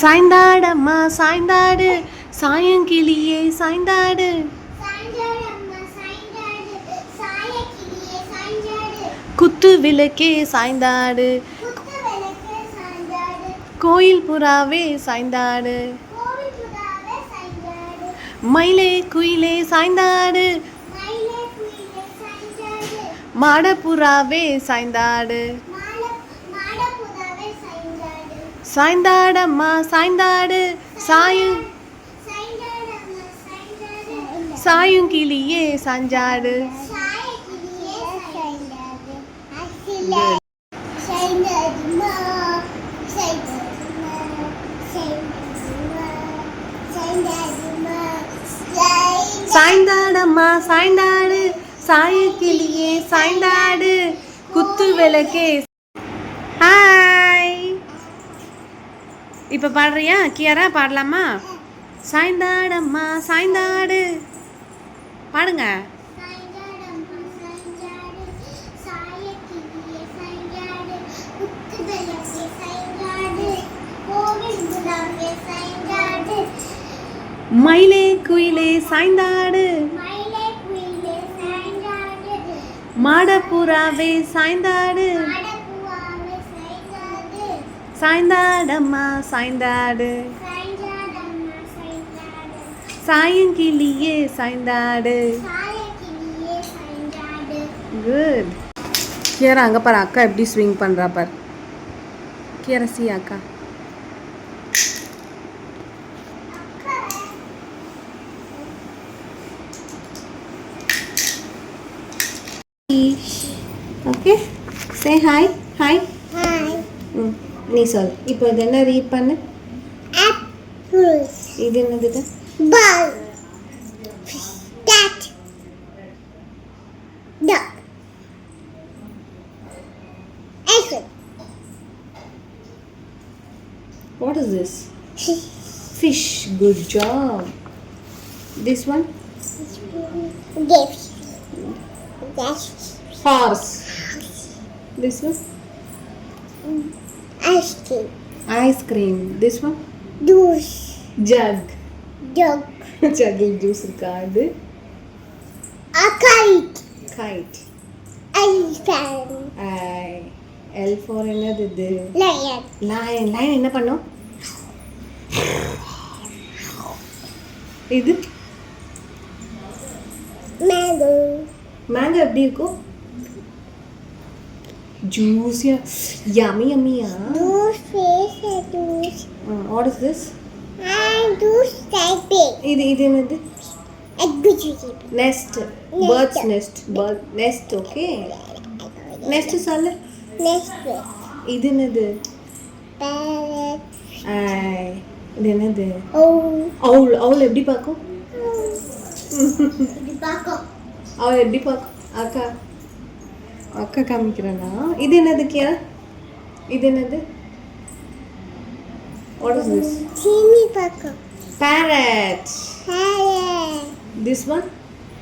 சாய்ந்தாடம்மா சாய்ந்தாடு. சாயங்கிளியே சாய்ந்தாடு. குத்து விளக்கே சாய்ந்தாடு. கோயில் புறாவே சாய்ந்தாடு. மயிலே குயிலே சாய்ந்தாடு. மாடப்புறாவே சாய்ந்தாடு மால மாட புறாவே சாய்ந்தாடு சாய்ந்தாடம்மா சாய்ந்தாடு. சாயும். சாயும் கிளியே சாஞ்சாடு. சாய்ந்தாடம்மா சாய்ந்தாடு. சாயக்கிளியே சாய்ந்தாடு. குத்து விளக்கே ஹாய் இப்போ பாடுறியா? கியாரா பாடலாமா? சாய்ந்தாடம்மா சாய்ந்தாடு. பாடுங்க. மயிலே குயிலே சாய்ந்தாடு. மாடப்புறாவே சாய்ந்தாடு. சாய்ந்தாடம்மா சாய்ந்தாடு. சாயங்கிளியே சாய்ந்தாடு. குட் கியரா அங்கே பாரு அக்கா எப்படி ஸ்விங் பண்ணுறா பார். கியரா சி அக்கா. Okay say hi hi hi ம் நீ சொல் இப்போ இது என்ன ரீட் பண்ணு apples இது என்னது ball cat duck elephant what is this fish good job this one Davis. That's horse Ice cream. Ice cream this one Juice. Jug Dog. ஜக்கில் ஜூஸ் இருக்கா அது A kite. Kite Elephant. L for என்னது இது Lion. Lion lion என்ன பண்ணும் இது Mango. Mango எப்படி இருக்கும் ஜூஸியா yummy யம்மியா Juice fish and juice. What is this And juice like big. இது இது என்னது A good chicken. Nest birds nest bird nest okay nest சொல்லு Next week. இது என்னது Parrot. ஆய், இது என்னது Oh. அவுல் அவுல் எப்படி பார்க்கும் இது பார்க்கும் அவள் எப்படி பார்க்கும் அக்கா அக்கா காமிக்கிறேன்னா. இது என்னது கியா? இது என்னது? Farad Parrot. This one